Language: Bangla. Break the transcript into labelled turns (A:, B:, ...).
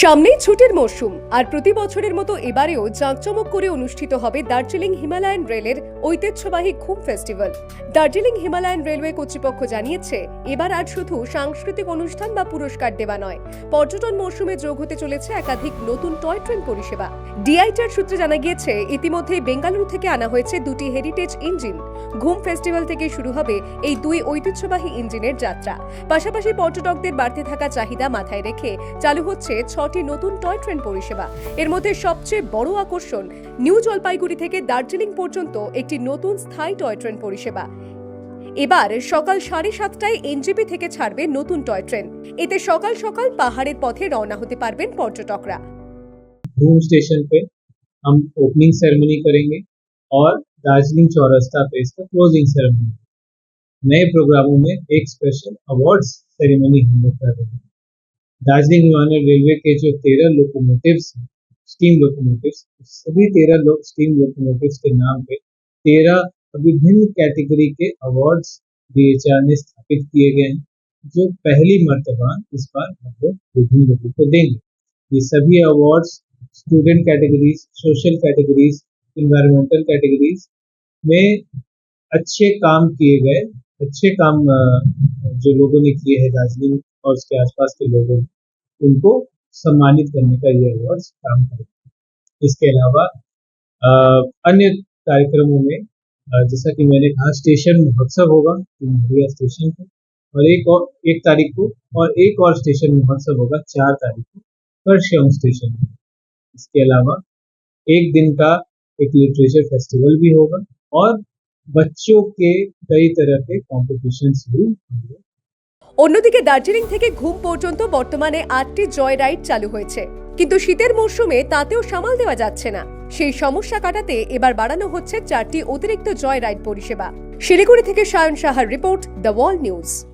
A: সামনেই ছুটির মরশুম, আর প্রতি বছরের মতো এবারেও জাঁকজমক করে অনুষ্ঠিত হবে দার্জিলিং হিমালয়ান রেলের ঐতিহ্যবাহী ঘুম ফেস্টিভ্যাল। দার্জিলিং হিমালয়ান রেলওয়ে কর্তৃপক্ষ জানিয়েছে, এবার আর শুধু সাংস্কৃতিক অনুষ্ঠান বা পুরস্কার দেওয়া নয়, পর্যটন মরশুমে যোগ হতে চলেছে একাধিক নতুন টয় ট্রেন পরিষেবা। ডিআইটার সূত্রে জানা গিয়েছে, ইতিমধ্যে বেঙ্গালুরু থেকে আনা হয়েছে দুটি হেরিটেজ ইঞ্জিন। ঘুম ফেস্টিভ্যাল থেকে শুরু হবে এই দুই ঐতিহ্যবাহী ইঞ্জিনের যাত্রা। পাশাপাশি পর্যটকদের বাড়তে থাকা চাহিদা মাথায় রেখে চালু হচ্ছে ছটি নতুন টয় ট্রেন পরিষেবা এর মধ্যে সবচেয়ে বড় আকর্ষণ নিউ জলপাইগুড়ি থেকে দার্জিলিং পর্যন্ত একটি নতুন স্থায়ী টয় ট্রেন পরিষেবা এবার সকাল সাড়ে সাতটায় এনজেপি থেকে ছাড়বে নতুন টয় ট্রেন এতে সকাল সকাল পাহাড়ের পথে রওনা হতে পারবেন পর্যটকরা
B: धूम स्टेशन पे हम ओपनिंग सेरेमनी करेंगे और दार्जिलिंग चौरस्ता पे इसका क्लोजिंग सेरेमनी नए प्रोग्रामों में एक स्पेशल अवार्ड्स सेरेमनी हम लोग कर रहे हैं दार्जिलिंग हिमालयन रेलवे के जो तेरह लोकोमोटिव्स हैं स्टीम लोकोमोटिव्स सभी तेरह लो, स्टीम लोकोमोटिव्स के नाम पे तेरह विभिन्न कैटेगरी के अवार्ड्स डीएचआर ने स्थापित किए गए हैं जो पहली मर्तबा इस बार हम लोग विभिन्न लोगों को देंगे। ये सभी awards student categories social categories environmental categories में अच्छे काम किए गए अच्छे काम जो लोगों ने किए हैं दार्जिलिंग और उसके आसपास के लोगों ने उनको सम्मानित करने का ये अवार्ड काम करेगा इसके अलावा अन्य कार्यक्रमों में जैसा कि मैंने कहा स्टेशन महोत्सव होगा सिंघरिया स्टेशन पे, और एक और, एक तारीख को, और एक और स्टेशन महोत्सव होगा, चार तारीख को परशम स्टेशन में इसके अलावा, एक दिन का एक लिटरेचर फेस्टिवल भी होगा, और बच्चों के कई तरह के कॉम्पिटिशन्स भी होंगे।
A: অন্যদিকে দার্জিলিং থেকে ঘুম পর্যন্ত বর্তমানে আটটি জয় রাইড চালু হয়েছে। কিন্তু শীতের মরশুমে তাতেও সামাল দেওয়া যাচ্ছে না। সেই সমস্যা কাটাতে এবার বাড়ানো হচ্ছে চারটি অতিরিক্ত জয় রাইড পরিষেবা। শিলিগুড়ি থেকে সায়ন সাহার রিপোর্ট, দ্য ওয়াল নিউজ।